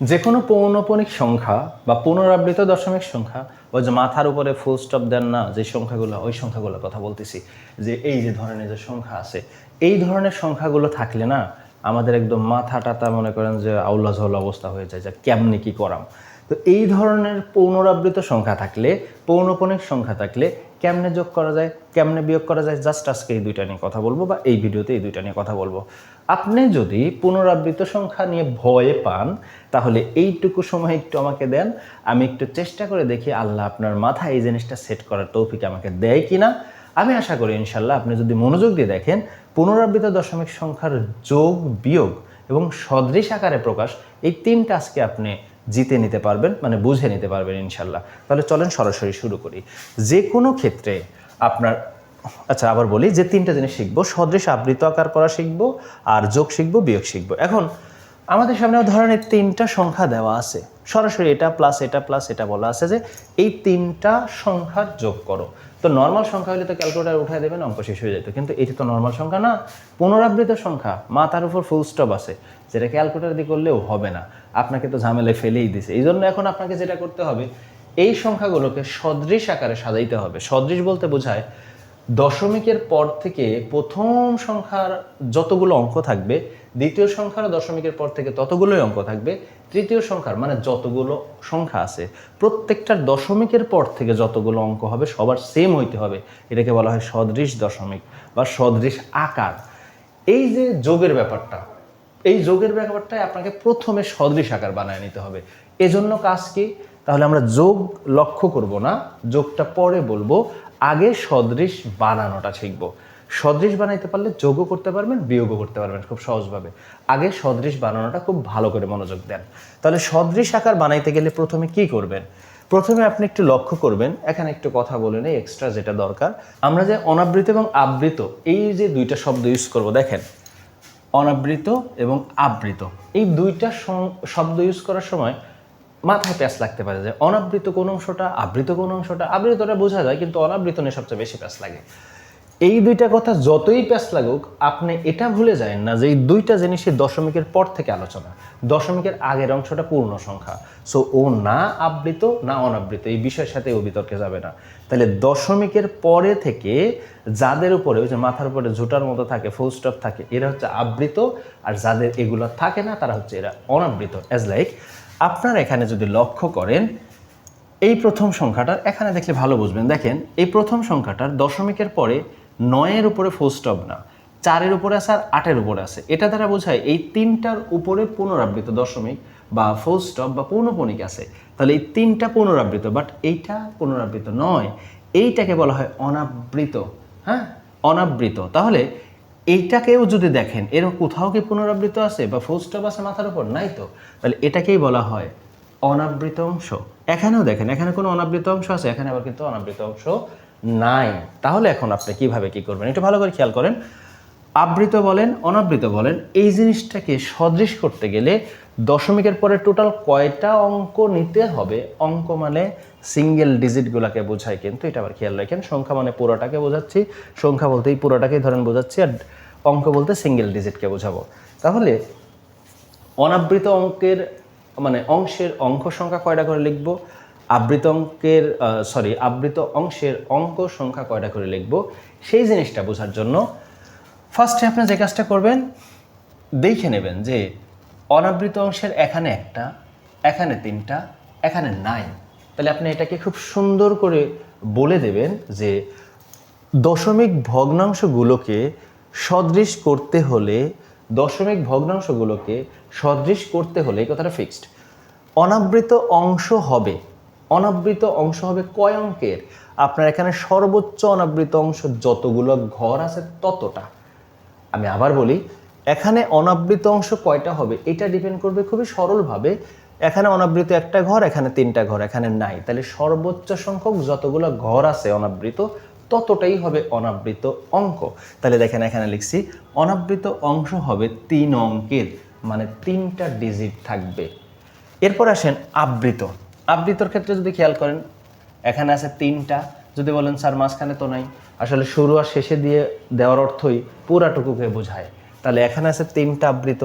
যে কোনো পৌনপনিক সংখ্যা বা পুনরাবৃত দশমিক সংখ্যা, ওই যে মাথার উপরে ফুল স্টপ দেন না, যে সংখ্যাগুলো, ওই সংখ্যাগুলোর কথা বলতেছি, যে এই যে ধরনের যে সংখ্যা আছে, এই ধরনের সংখ্যাগুলো থাকলে না, আমাদের একদম মাথা টাতা মনে করেন যে আউলা ঝোল অবস্থা হয়ে যায়, যে কেমনি কি করাম। তো এই ধরনের পুনরাবৃত সংখ্যা থাকলে, পৌনপনিক সংখ্যা থাকলে কেমনে যোগ করা যায়, কেমনে বিয়োগ করা যায় জাস্ট আজকে এই দুইটা নিয়ে কথা বলব বা এই ভিডিওতে এই দুইটা নিয়ে কথা বলব। আপনি যদি পুনরাবৃত সংখ্যা নিয়ে ভয়ে পান, তাহলে এইটুকু সময় একটু আমাকে দেন। আমি একটু চেষ্টা করে দেখি আল্লাহ আপনার মাথায় এই জিনিসটা সেট করার তৌফিক আমাকে দেয় কিনা। আমি আশা করি ইনশাল্লাহ আপনি যদি মনোযোগ দিয়ে দেখেন পুনরাবৃত দশমিক সংখ্যার যোগ, বিয়োগ এবং সদৃশ আকারে প্রকাশ, এই তিনটা আজকে আপনি জিতে নিতে পারবেন মানে বুঝে নিতে পারবেন ইনশাল্লাহ তাহলে চলেন সরাসরি শুরু করি। যে কোনো ক্ষেত্রে আপনার আচ্ছা আবার বলি যে তিনটা জিনিস শিখব। সদৃশ আবৃত আকার করা শিখব আর যোগ শিখব, বিয়োগ শিখব। এখন আমাদের সামনে ধরনের তিনটা সংখ্যা দেওয়া আছে। সরাসরি এটা প্লাস এটা প্লাস এটা বলা আছে যে এই তিনটা সংখ্যার যোগ করো। তো নর্মাল সংখ্যা হলে তো ক্যালকুলেটার উঠাই দেবেন অঙ্ক শেষ হয়ে যেত। কিন্তু এটি তো নর্মাল সংখ্যা না, পুনরাবৃত সংখ্যা, মা তার উপর ফুল স্টপ আছে, যেটা ক্যালকুলেটার দিয়ে করলেও হবে না। আপনাকে তো ঝামেলায় ফেলেই দিছে। এই জন্য এখন আপনাকে যেটা করতে হবে, এই সংখ্যাগুলোকে সদৃশ আকারে সাজাইতে হবে। সদৃশ বলতে বোঝায় দশমিকের পর থেকে প্রথম সংখ্যার যতগুলো অঙ্ক থাকবে, দ্বিতীয় সংখ্যার দশমিকের পর থেকে ততগুলোই অঙ্ক থাকবে, তৃতীয় সংখ্যার মানে যতগুলো সংখ্যা আছে, প্রত্যেকটার দশমিকের পর থেকে যতগুলো অঙ্ক হবে সবার সেম হইতে হবে। এটাকে বলা হয় সদৃশ দশমিক বা সদৃশ আকার। এই যে যোগের ব্যাপারটা, এই যোগের ব্যাপারটাই আপনাকে প্রথমে সদৃশ আকার বানায় নিতে হবে। এজন্য কাজ কি? তাহলে আমরা যোগ লক্ষ্য করব না, যোগটা পরে বলব। আগে সদৃশ বানানোটা শিখব। সদৃশ বানাইতে পারলে যোগও করতে পারবেন, বিয়োগও করতে পারবেন খুব সহজভাবে। আগে সদৃশ বানানোটা খুব ভালো করে মনোযোগ দেন। তাহলে সদৃশ আকার বানাইতে গেলে প্রথমে কি করবেন? প্রথমে আপনি একটু লক্ষ্য করবেন, এখানে একটু কথা বলে নেই এক্সট্রা যেটা দরকার। আমরা যে অনাবৃত এবং আবৃত, এই যে দুইটা শব্দ ইউজ করব, দেখেন। অনাবৃত এবং আবৃত। এই দুইটা শব্দ ইউজ করার সময় মাথায় প্যাঁচ লাগতে পারে যে অনাবৃত কোন অংশটা, আবৃত কোন অংশটা, আবৃতটা বোঝা যায়, কিন্তু অনাবৃত নিয়ে সবচেয়ে বেশি প্যাঁচ লাগে। এই দুইটা কথা যতই প্যাঁচ লাগুক, আপনি এটা ভুলে যায় না যে এই দুইটা জিনিসের দশমিকের পর থেকে আলোচনা। দশমিকের আগের অংশটা পূর্ণ সংখ্যা। সো ও না আবৃত, না অনাবৃত, এই বিষয়ের সাথে ও বিতর্কে যাবে না। তাহলে দশমিকের পরে থেকে যাদের উপরে, ওই যে মাথার উপরে ঝুটার মতো থাকে ফুল স্টপ থাকে, এরা হচ্ছে আবৃত, আর যাদের এগুলো থাকে না, তারা হচ্ছে এরা অনাবৃত। অ্যাজ লাইক আপনারা এখানে যদি লক্ষ্য করেন, এই প্রথম সংখ্যাটার, এখানে দেখলে ভালো বুঝবেন, দেখেন, এই প্রথম সংখ্যাটার দশমিকের পরে নয়ের উপরে ফুল স্টপ না, চারের উপরে আছে আর আটের উপরে আছে। এটা দ্বারা বোঝায় এই তিনটার উপরে পুনরাবৃত দশমিক বা ফুল স্টপ বা পৌনপণিক আছে। তাহলে এই তিনটা পুনরাবৃত বাট এইটা পুনরাবৃত নয়, এইটাকে বলা হয় অনাবৃত হ্যাঁ? অনাবৃত। তাহলে এইটাকেও যদি দেখেন এর কোথাও কি পুনরাবৃত আছে বা ফুল স্টপ আছে মাথার উপর? নাই তো। তাহলে এটাকেই বলা হয় অনাবৃত অংশ। এখানেও দেখেন, এখানে কোনো অনাবৃত অংশ আছে, এখানে আবার কিন্তু অনাবৃত অংশ নাই। তাহলে এখন আপনি কীভাবে কি করবেন? একটু ভালো করে খেয়াল করেন। আবৃত বলেন অনাবৃত বলেন, এই জিনিসটাকে সদৃশ করতে গেলে দশমিকের পরে টোটাল কয়টা অঙ্ক নিতে হবে? অঙ্ক মানে সিঙ্গেল ডিজিটগুলোকে বোঝায় কিন্তু, এটা আবার খেয়াল রাখেন, সংখ্যা মানে পুরোটাকে বোঝাচ্ছি, সংখ্যা বলতে এই পুরোটাকেই ধরেন বোঝাচ্ছি, আর অঙ্ক বলতে সিঙ্গেল ডিজিটকে বোঝাবো। তাহলে অনাবৃত অঙ্কের মানে অংশের অঙ্ক সংখ্যা কয়টা করে লিখব? আবৃত অঙ্কের সরি আবৃত অংশের অঙ্ক সংখ্যা কয়টা করে লিখব? সেই জিনিসটা বোঝার জন্য ফার্স্টে আপনি যে কাজটা করবেন, দেখে নেবেন যে অনাবৃত অংশের এখানে একটা, এখানে তিনটা, এখানে নাই তাহলে আপনি এটাকে খুব সুন্দর করে বলে দেবেন যে দশমিক ভগ্নাংশগুলোকে সদৃশ করতে হলে, দশমিক ভগ্নাংশগুলোকে সদৃশ করতে হলে এই কথাটা ফিক্সড অনাবৃত অংশ হবে। অনাবৃত অংশ হবে কয় অঙ্কের? আপনার এখানে সর্বোচ্চ অনাবৃত অংশ যতগুলো ঘর আছে ততটা। আমি আবার বলি, এখানে অনাবৃত অংশ কয়টা হবে? এটা ডিপেন্ড করবে খুবই সরলভাবে এখানে অনাবৃত একটা ঘর, এখানে তিনটা ঘর, এখানে নাই। তাহলে সর্বোচ্চ সংখ্যক যতগুলো ঘর আছে অনাবৃত, ততটাই হবে অনাবৃত অঙ্ক। তাহলে দেখেন এখানে লিখছি, অনাবৃত অংশ হবে তিন অঙ্কের মানে তিনটা ডিজিট থাকবে। এরপর আসেন আবৃত। আবৃতর ক্ষেত্রে যদি খেয়াল করেন, এখানে আছে তিনটা। যদি বলেন, স্যার, মাঝখানে তো নাই। আসলে শুরু আর শেষে দিয়ে দেওয়ার অর্থই পুরাটুকুকে বোঝায়। তাহলে এখানে আছে তিনটা আবৃত,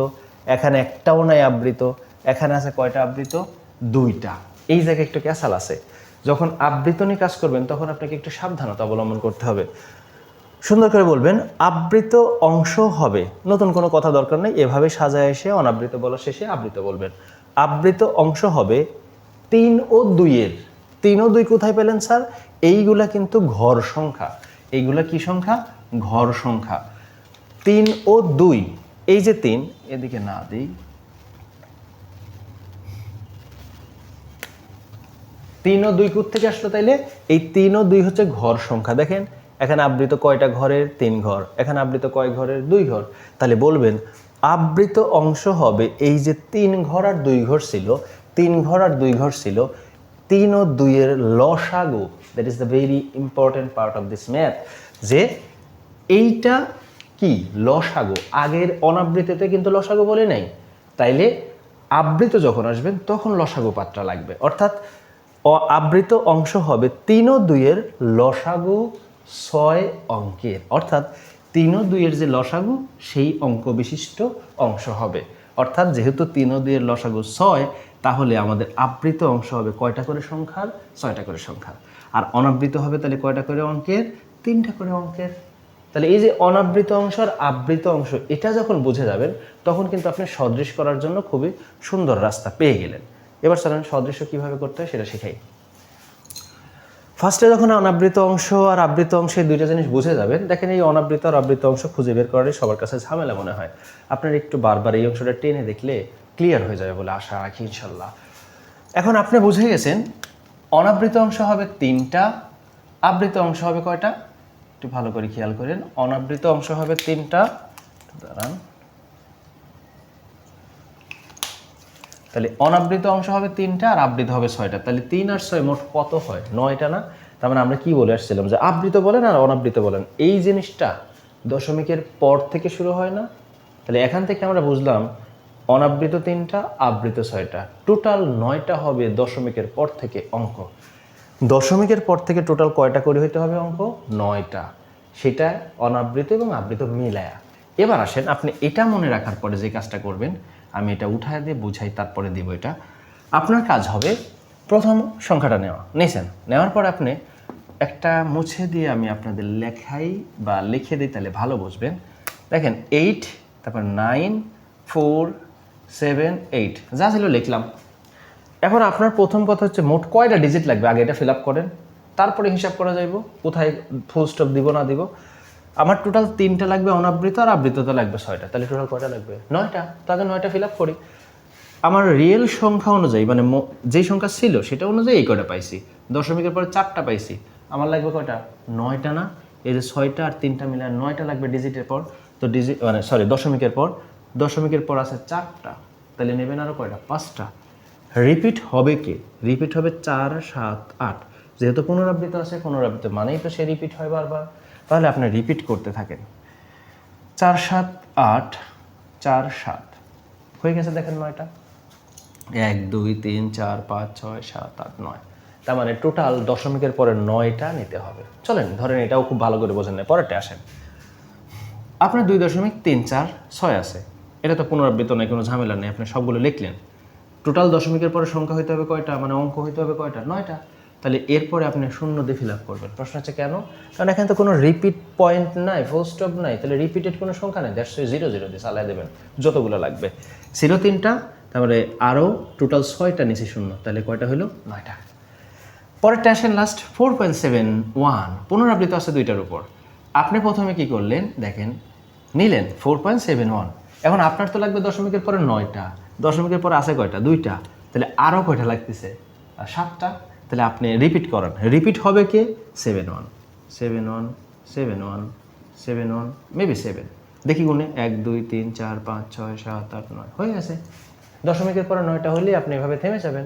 এখানে একটাও নাই আবৃত এখানে আছে কয়টা আবৃত? দুইটা। এই জায়গায় একটু ক্যাসাল আছে। যখন আবৃত নিয়ে কাজ করবেন, তখন আপনাকে একটু সাবধানতা অবলম্বন করতে হবে। সুন্দর করে বলবেন, আবৃত অংশ হবে। নতুন কোনো কথা দরকার নেই, এভাবে সাজায় এসে, অনাবৃত বলার শেষে আবৃত বলবেন। আবৃত অংশ হবে তিন ও দুইয়ের। তিন ও দুই কোথায় পেলেন, স্যার? এইগুলা কিন্তু ঘর সংখ্যা। এইগুলা কি সংখ্যা? ঘর সংখ্যা। তিন ও দুই। এই যে তিন, এদিকে না দিই। তিন ও দুই কুত থেকে আসলো তাইলে? এই তিন ও দুই হচ্ছে ঘর সংখ্যা। দেখেন, এখানে আবৃত কয়টা ঘরের? তিন ঘর। এখানে আবৃত কয় ঘরের? দুই ঘর। তাহলে বলবেন, আবৃত অংশ হবে এই যে তিন ঘর আর দুই ঘর ছিল, তিন ঘর আর দুই ঘর ছিল, তিন ও দুইয়ের লসাগু that is the very important part of this math যে এইটা কি? লসাগু। আগের অনাবৃততে কিন্তু লসাগু বলে নাই। তাইলে আবৃত যখন আসবেন তখন লসাগু পাত্রা লাগবে। অর্থাৎ আবৃত অংশ হবে তিন ও দুইয়ের লসাগু ছয় অঙ্কের। অর্থাৎ তিন ও দুইয়ের যে লসাগু, সেই অঙ্ক বিশিষ্ট অংশ হবে। অর্থাৎ যেহেতু তিন ও দুইয়ের লসাগু ছয়, তাহলে আমাদের আবৃত অংশ হবে কয়টা করে সংখ্যার? ছয়টা করে সংখ্যার। আর অনাবৃত হবে তাহলে কয়টা করে অঙ্কের? তিনটা করে অঙ্কের। তাহলে এই যে অনাবৃত অংশ আর আবৃত অংশ, এটা যখন বুঝে যাবেন, তখন কিন্তু আপনি সদৃশ করার জন্য খুবই সুন্দর রাস্তা পেয়ে গেলেন। এবার চলেন সদৃশ্য কীভাবে করতে হয় সেটা শেখাই। ফার্স্টে যখন অনাবৃত অংশ আর আবৃত অংশে দুইটা জিনিস বুঝে যাবেন, দেখেন এই অনাবৃত আর আবৃত অংশ খুঁজে বের করারই সবার কাছে ঝামেলা মনে হয়। আপনার একটু বারবার এই অংশটা টেনে দেখলে ক্লিয়ার হয়ে যাবে বলে আশা রাখি ইনশাল্লাহ। এখন আপনি বুঝে গেছেন, অনাবৃত অংশ হবে তিনটা, আবৃত অংশ হবে কয়টা? একটু ভালো করে খেয়াল করেন। অনাবৃত অংশ হবে তিনটা, দাঁড়ান। তাহলে অনাবৃত অংশ হবে তিনটা আর আবৃত হবে ছয়টা। তাহলে তিন আর ছয় মোট কত হয়? নয়টা না? তার মানে আমরা কি বলে আসছিলাম যে আবৃত বলেন আর অনাবৃত বলেন। এই জিনিসটা দশমিকের পর থেকে শুরু হয় না? তাহলে এখান থেকে আমরা বুঝলাম অনাবৃত তিনটা, আবৃত ছয়টা। টোটাল নয়টা হবে দশমিকের পর থেকে অঙ্ক। দশমিকের পর থেকে টোটাল কয়টা করে হইতে হবে অঙ্ক? নয়টা। সেটা অনাবৃত এবং আবৃত মিলায়া। এবার আসেন আপনি এটা মনে রাখার পরে যে কাজটা করবেন আমি এটা উঠায় দিয়ে বুঝাই, তারপরে দিব এটা। আপনার কাজ হবে প্রথম সংখ্যাটা নেওয়া। নিয়েছেন নেওয়ার পর আপনি একটা মুছে দিয়ে আমি আপনাদের লেখাই বা লিখে দিই, তাহলে ভালো বুঝবেন। দেখেন এইট তারপর নাইন ফোর সেভেন এইট যা ছিল লিখলাম। এখন আপনার প্রথম কথা হচ্ছে মোট কয়টা ডিজিট লাগবে? আগে এটা ফিল আপ করেন। তারপরে হিসাব করা যাইব। কোথায় ফুল স্টপ দিব, না দিব? আমার টোটাল তিনটা লাগবে অনাবৃত আর আবৃততা লাগবে ছয়টা। তাহলে টোটাল কয়টা লাগবে? নয়টা। তাকে নয়টা ফিল আপ করি। আমার রিয়েল সংখ্যা অনুযায়ী মানে যেই সংখ্যা ছিল সেটা অনুযায়ী এই কয়টা পাইছি। দশমিকের পরে চারটা পাইছি। আমার লাগবে কয়টা? নয়টা না? এই যে ছয়টা আর তিনটা মিলে নয়টা লাগবে ডিজিটের পর। তো ডিজিট মানে সরি দশমিকের পর। দশমিকের পর আছে চারটা। তাহলে নেবেন আরও কয়টা? পাঁচটা। রিপিট হবে কি? রিপিট হবে চার, সাত, আট। যেহেতু পুনরাবৃত্ত আছে, পুনরাবৃত্ত মানেই তো সে রিপিট হয় বারবার। তাহলে আপনি রিপিট করতে থাকেন। চার সাত আট, চার সাত। হয়ে গেছে দেখেন নয়টা? এক, দুই, তিন, চার, পাঁচ, ছয়, সাত, আট, নয়। তার মানে টোটাল দশমিকের পরে নয়টা নিতে হবে। চলেন, ধরেন এটাও খুব ভালো করে বোঝেন না, পরেরটা আসেন। আপনার দুই দশমিক তিন চার ছয় আছে। এটা তো পুনরাবৃত্ত নেই কোনো ঝামেলা নেই, আপনি সবগুলো লিখলেন। টোটাল দশমিকের পরে সংখ্যা হইতে হবে কয়টা? মানে অঙ্ক হইতে হবে কয়টা? নয়টা। তাহলে এরপরে আপনি শূন্য দিয়ে ফিল আপ করবেন। প্রশ্ন হচ্ছে কেন? কারণ এখানে তো কোনো রিপিট পয়েন্ট নাই ফুল স্টপ নাই। তাহলে রিপিটেড কোনো সংখ্যা নেই। দ্যাটস জিরো জিরো দিয়ে চালাই দেবেন। যতগুলো লাগবে। জিরো তিনটা, তারপরে আরও টোটাল ছয়টা নিচে শূন্য। তাহলে কয়টা হলো? নয়টা। পরেরটা আসেন last four point seven one পুনরাবৃত্ত আছে দুইটার উপর। আপনি প্রথমে কি করলেন? দেখেন, নিলেন ফোর পয়েন্ট সেভেন ওয়ান এখন আপনার তো লাগবে দশমিকের পরে নয়টা। দশমিকের পরে আছে কয়টা? দুইটা। তাহলে আরও কয়টা লাগতেছে? সাতটা। তাহলে আপনি রিপিট করেন। রিপিট হবে কে? Seven one seven one seven one seven one maybe seven দেখি গুনে। এক, দুই, তিন, চার, পাঁচ, ছয়, সাত, আট, নয়। হয়ে গেছে। দশমিকের পরে নয়টা হলেই আপনি এভাবে থেমে যাবেন।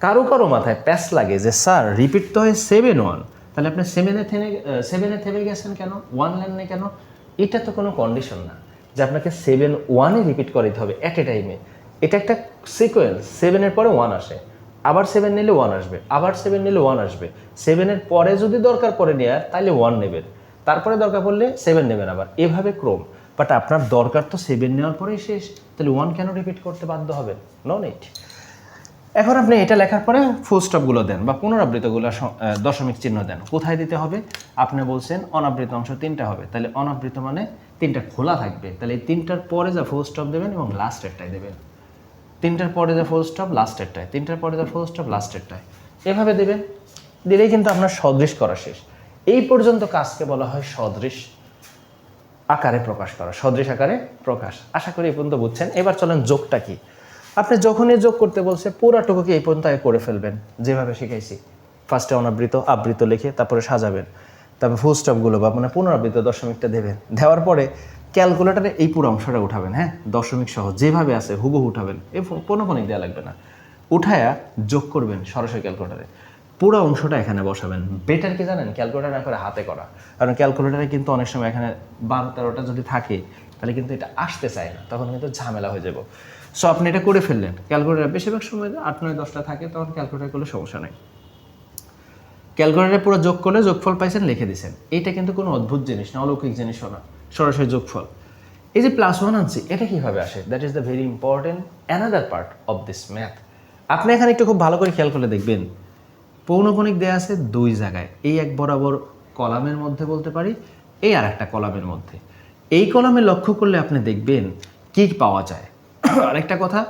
কারও কারও মাথায় প্যাস লাগে যে, স্যার রিপিট তো হয় সেভেন ওয়ান তাহলে আপনি সেভেনে থেমে সেভেনে থেমে গেছেন কেন? ওয়ান লেন নেই কেন? এটা তো কোনো কন্ডিশন না। যে আপনাকে সেভেন ওয়ানে রিপিট করাইতে হবে অ্যাট এ টাইমে এটা একটা সিকোয়েন্স সেভেনের পরে ওয়ান আসে। আবার সেভেন নিলে ওয়ান আসবে, আবার সেভেন নিলে ওয়ান আসবে। সেভেনের পরে যদি দরকার পড়ে নেওয়ার তাহলে ওয়ান নেবেন। তারপরে দরকার পড়লে সেভেন নেবেন আবার। এভাবে ক্রম। বাট আপনার দরকার তো সেভেন নেওয়ার পরেই শেষ। তাহলে ওয়ান কেন রিপিট করতে বাধ্য হবেন? নো নিট এখন আপনি এটা লেখার পরে ফুল স্টপগুলো দেন বা পুনরাবৃতগুলো দশমিক চিহ্ন দেন। কোথায় দিতে হবে? আপনি বলছেন অনাবৃত অংশ তিনটা হবে। তাহলে অনাবৃত মানে তিনটা খোলা থাকবে। তাহলে এই তিনটার পরে যা ফুল স্টপ দেবেন এবং লাস্ট একটাই দেবেন। তিনটার পরে যা ফুল স্টপ লাস্টেরটায় তিনটার পরে যা ফুল স্টপ লাস্টেরটায় এভাবে দেবেন, দিলেই কিন্তু আপনার সদৃশ করা শেষ। এই পর্যন্ত কাজকে বলা হয় সদৃশ আকারে প্রকাশ করা, সদৃশ আকারে প্রকাশ। আশা করি এই পর্যন্ত বুঝছেন। এবার চলেন যোগটা কি। আপনি যখনই যোগ করতে বলছে, পুরাটুকুকে এই পর্যন্ত করে ফেলবেন। যেভাবে শিখাইছি। ফার্স্টে অনাবৃত, আবৃত লিখে তারপরে সাজাবেন। তারপর ফুল স্টপগুলো বা মানে পুনরাবৃত দশমিকটা দেবেন। দেওয়ার পরে ক্যালকুলেটারে এই পুরো অংশটা উঠাবেন হ্যাঁ? দশমিক সহ যেভাবে আছে হুবহু উঠাবেন। এই পনপনিক দেওয়া লাগবে না। উঠায়া যোগ করবেন সরাসরি ক্যালকুলেটারে। পুরো অংশটা এখানে বসাবেন। বেটার কি জানেন? ক্যালকুলেটার না করে হাতে করা। কারণ ক্যালকুলেটারে কিন্তু অনেক সময় এখানে বারো তেরোটা যদি থাকে, তাহলে কিন্তু এটা আসতে চায় না। তখন কিন্তু ঝামেলা হয়ে যাব। সো আপনি এটা করে ফেললেন। ক্যালকুলেটার বেশিরভাগ সময় আট নয় দশটা থাকে, তখন ক্যালকুলেটার করলে সমস্যা নেই। ক্যালকুলেটারে পুরো যোগ করলে যোগফল পাইছেন, লিখে দিছেন। এটা কিন্তু কোনো অদ্ভুত জিনিস না, অলৌকিক জিনিসও না। সরাসরি যোগফল। এই যে প্লাস ওয়ান আনছি, এটা কীভাবে আসে? That is the very important another part of this math আপনি এখানে একটু খুব ভালো করে খেয়াল করে দেখবেন, পৌনকণিক দেয়া আছে দুই জায়গায়। এই এক বরাবর কলামের মধ্যে বলতে পারি, এই আর একটা কলামের মধ্যে। এই কলামে লক্ষ্য করলে আপনি দেখবেন কি পাওয়া যায়। আরেকটা কথা,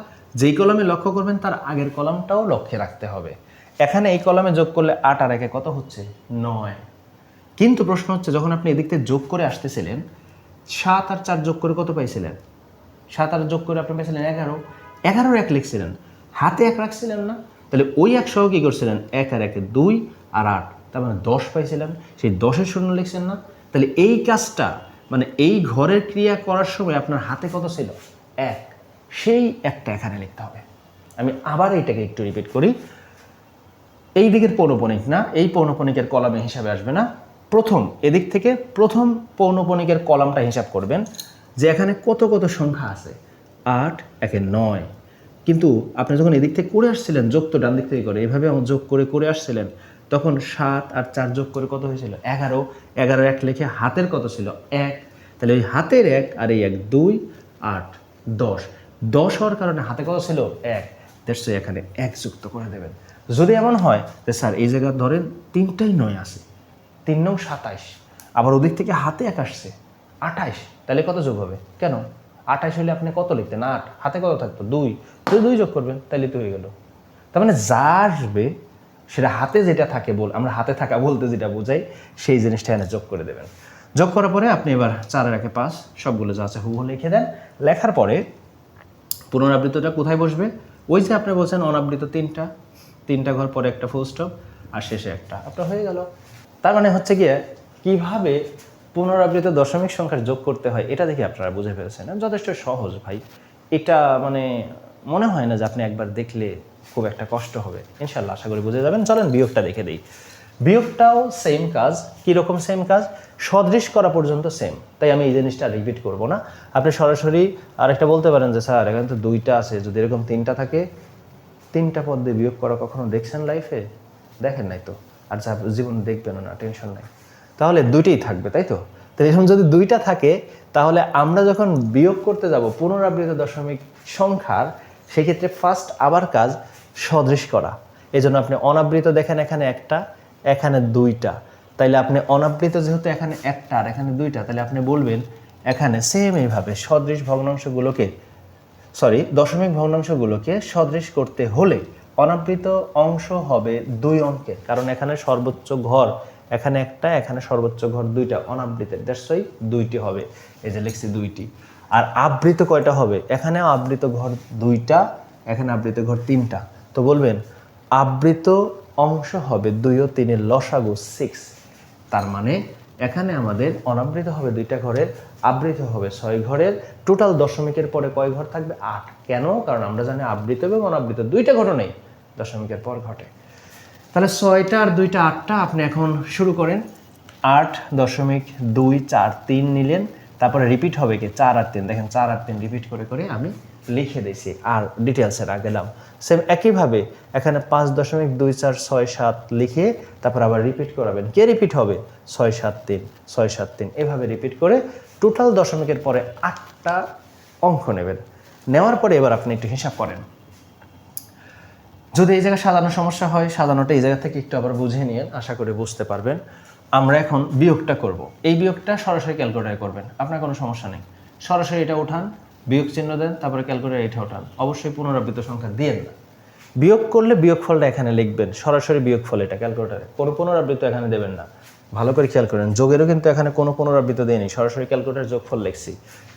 যেই কলামে লক্ষ্য করবেন, তার আগের কলামটাও লক্ষ্যে রাখতে হবে। এখানে এই কলামে যোগ করলে আট আর একে কত হচ্ছে? নয়। কিন্তু প্রশ্ন হচ্ছে, যখন আপনি এদিক থেকে যোগ করে আসতেছিলেন সাত আর চার যোগ করে কত পাইছিলেন? সাত আর যোগ করে আপনি পেয়েছিলেন এগারো। এগারোর এক লিখছিলেন। হাতে এক রাখছিলেন না? তাহলে ওই এক সহ কী করছিলেন? এক আর একে দুই আর আট। তার মানে দশ পাইছিলেন। সেই দশের শূন্য লিখছেন না? তাহলে এই কাজটা মানে এই ঘরের ক্রিয়া করার সময় আপনার হাতে কত ছিল? এক। সেই একটা এখানে লিখতে হবে। আমি আবার এইটাকে একটু রিপিট করি। এই দিকের পৌনপণিক না? এই পৌনপণিকের কলামে হিসাবে আসবে না? প্রথম, এদিক থেকে প্রথম পৌনপণিকের কলামটা হিসাব করবেন যে এখানে কত কত সংখ্যা আছে। আট, একে নয়। কিন্তু আপনি যখন এদিক থেকে করে আসছিলেন যোগ তো ডান দিক থেকে করে, এভাবে যোগ করে করে আসছিলেন, তখন সাত আর চার যোগ করে কত হয়েছিল? এগারো। এগারো এক লেখে হাতের কত ছিল? এক। তাহলে ওই হাতের এক আর এই এক দুই, আট, দশ। দশ হওয়ার কারণে হাতে কত ছিল? এক। দ্যাটস এখানে এক যুক্ত করে দেবেন। যদি এমন হয় যে স্যার, এই জায়গা ধরেন তিনটাই নয় আছে। তিন নং সাতাইশ। আবার ওদিক থেকে হাতে এক আসছে, আঠাইশ। তাহলে কত যোগ হবে? কেন? আঠাইশ হলে আপনি কত লিখতেন? আট। হাতে কত থাকতো? দুই। তো দুই যোগ করবেন, তাহলে তো হয়ে গেল। তার মানে যা আসবে, সেটা হাতে যেটা থাকে বল আমরা হাতে থাকা বলতে যেটা বোঝাই, সেই জিনিসটা এনে যোগ করে দেবেন। যোগ করার পরে আপনি এবার চারের একে পাঁচ, সবগুলো যা আছে হুবহু লিখে দেন। লেখার পরে পুনরাবৃত্তটা কোথায় বসবে? ওই যে আপনি বলছেন অনাবৃত তিনটা। তিনটা ঘর পরে একটা ফুল স্টপ আর শেষে একটা। আপনার হয়ে গেল। তার মানে হচ্ছে গিয়ে কীভাবে পুনরাবৃত দশমিক সংখ্যার যোগ করতে হয়, এটা দেখে আপনারা বুঝে ফেলছেন। যথেষ্ট সহজ ভাই। এটা মানে মনে হয় না যে আপনি একবার দেখলে খুব একটা কষ্ট হবে। ইনশাল্লাহ আশা করি বুঝে যাবেন। চলেন বিয়োগটা দেখে দিই। বিয়োগটাও সেম কাজ। কীরকম সেম কাজ? সদৃশ করা পর্যন্ত সেম তাই আমি এই জিনিসটা রিপিট করব না। আপনি সরাসরি আরেকটা বলতে পারেন যে, স্যার, এখানে তো দুইটা আছে। যদি এরকম তিনটা থাকে, তিনটা পদ দিয়ে বিয়োগ করা কখনো দেখছেন লাইফে দেখেন নাই তো। আর যা জীবন দেখবেন না টেনশন নাই। তাহলে দুইটাই থাকবে, তাই তো? তো এরকম যদি দুইটা থাকে, তাহলে আমরা যখন বিয়োগ করতে যাব পুনরাবৃত দশমিক সংখ্যার, সেক্ষেত্রে ফার্স্ট আবার কাজ সদৃশ করা। এই জন্য আপনি অনাবৃত দেখেন এখানে একটা, এখানে দুইটা। তাইলে আপনি অনাবৃত যেহেতু এখানে একটা আর এখানে দুইটা তাহলে আপনি বলবেন এখানে সেম এইভাবে সদৃশ ভগ্নাংশগুলোকে সরি দশমিক ভগ্নাংশগুলোকে সদৃশ করতে হলে অনাবৃত অংশ হবে দুই অঙ্কের। কারণ এখানে সর্বোচ্চ ঘর, এখানে একটা, এখানে সর্বোচ্চ ঘর দুইটা অনাবৃতের। দ্যাটসই দুইটি হবে। এই যে লিখছি দুইটি। আর আবৃত কয়টা হবে? এখানেও আবৃত ঘর দুইটা, এখানে আবৃত ঘর তিনটা। তো বলবেন, আবৃত অংশ হবে দুই ও তিনের লসাগু সিক্স তার মানে এখানে আমাদের অনাবৃত হবে দুইটা ঘরের, আবৃত হবে ছয় ঘরের। টোটাল দশমিকের পরে কয় ঘর থাকবে? আট। কেন? কারণ আমরা জানি আবৃত এবং অনাবৃত দুইটা ঘটনাই। দশমিকের পর ঘটে। তাহলে ছয়টা আর দুইটা আটটা আপনি এখন শুরু করেন। আট দশমিক দুই চার তিন নিলেন, তারপরে রিপিট হবে কি? চার আর তিন। দেখেন চার আর তিন রিপিট করে করে আমি লিখে দিয়েছি আর ডিটেলসে না গেলাম সেম একইভাবে এখানে পাঁচ দশমিক দুই চার ছয় সাত লিখে তারপর আবার রিপিট করাবেন। কে রিপিট হবে? ছয় সাত তিন, ছয় সাত তিন। এভাবে রিপিট করে টোটাল দশমিকের পরে আটটা অঙ্ক নেবেন। নেওয়ার পরে এবার আপনি একটু হিসাব করেন। যদি এই জায়গায় সাজানোর সমস্যা হয়, সাজানোটা এই জায়গা থেকে একটু আবার বুঝে নিয়ে আশা করে বুঝতে পারবেন। আমরা এখন বিয়োগটা করব। এই বিয়োগটা সরাসরি ক্যালকুলেটারে করবেন, আপনার কোনো সমস্যা নেই। সরাসরি এটা উঠান, বিয়োগ চিহ্ন দেন, তারপরে ক্যালকুলেটার এটা উঠান। অবশ্যই পুনরাবৃত্ত সংখ্যা দিয়েন না বিয়োগ করলে বিয়োগফলটা এখানে লিখবেন, সরাসরি বিয়োগফল এটা ক্যালকুলেটারে। কোনো পুনরাবৃত্ত এখানে দেবেন না। ভালো করে খেয়াল করেন, যোগেরও কিন্তু এখানে কোনো পুনরাবৃত্ত দেয়নি, সরাসরি ক্যালকুলেটার যোগফল লিখছি।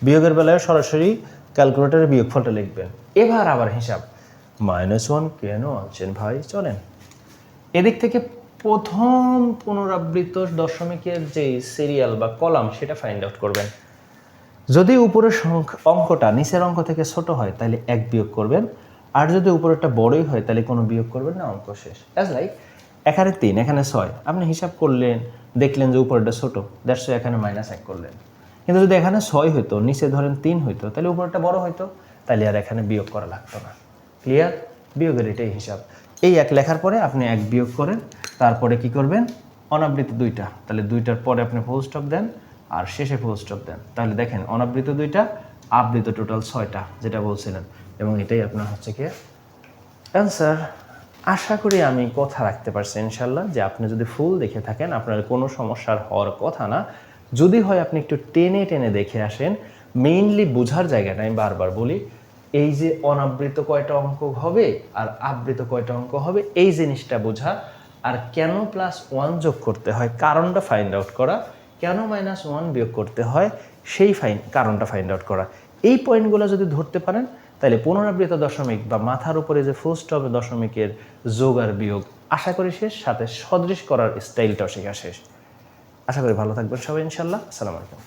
বিয়োগের বেলায় সরাসরি ক্যালকুলেটারে বিয়োগফলটা লিখবেন। এবার আবার হিসাব মাইনাস ওয়ান কেন আনছেন ভাই? চলেন। এদিক থেকে প্রথম পুনরাবৃত্ত দশমিকের যে সিরিয়াল বা কলাম সেটা ফাইন্ড আউট করবেন। যদি উপরের অঙ্কটা নিচের অঙ্ক থেকে ছোট হয়, তাহলে এক বিয়োগ করবেন। আর যদি উপরেরটা বড়ই হয়, তাহলে কোনো বিয়োগ করবেন না, অঙ্ক শেষ। অ্যাজ লাইক এখানে তিন, এখানে ছয়। আপনি হিসাব করলেন, দেখলেন যে উপরেরটা ছোট দেড়শো এখানে মাইনাস এক করলেন। কিন্তু যদি এখানে ছয় হইতো, নিচে ধরেন তিন হইতো, তাহলে উপরেরটা বড় হইতো, তাহলে আর এখানে বিয়োগ করা লাগতো না। ক্লিয়ার বিয়োগের এটাই হিসাব। এই এক লেখার পরে আপনি এক বিয়োগ করেন, তারপরে কি করবেন? অনাবৃত দুইটা। তাহলে দুইটার পরে আপনি ফুল স্টপ দেন, আর শেষে ফুল স্টপ দেন। তাহলে দেখেন, অনাবৃত দুইটা, আবৃত টোটাল ছয়টা, যেটা বলছিলেন। এবং এটাই আপনার হচ্ছে কি? অ্যান্সার আশা করি আমি কথা রাখতে পারছি ইনশাল্লাহ যে আপনি যদি ফুল দেখে থাকেন, আপনার কোনো সমস্যার হওয়ার কথা না। যদি হয় আপনি একটু টেনে টেনে দেখে আসেন মেইনলি বোঝার জায়গাটা আমি বারবার বলি এই যে অনাবৃত কয়টা অঙ্ক হবে আর আবৃত কয়টা অঙ্ক হবে, এই জিনিসটা বোঝা। আর কেন প্লাস ওয়ান যোগ করতে হয়? কারণটা ফাইন্ড আউট করা। কেন মাইনাস ওয়ান বিয়োগ করতে হয়? সেই ফাইন কারণটা ফাইন্ড আউট করা। এই পয়েন্টগুলো যদি ধরতে পারেন, তাহলে পুনরাবৃত দশমিক বা মাথার উপরে যে ফুল স্টপ দশমিকের যোগ আর বিয়োগ, আশা করি শেষ। সাথে সদৃশ করার স্টাইলটাও শেখা শেষ। আশা করি ভালো থাকবেন সবাই ইনশাল্লাহ আসসালামু আলাইকুম।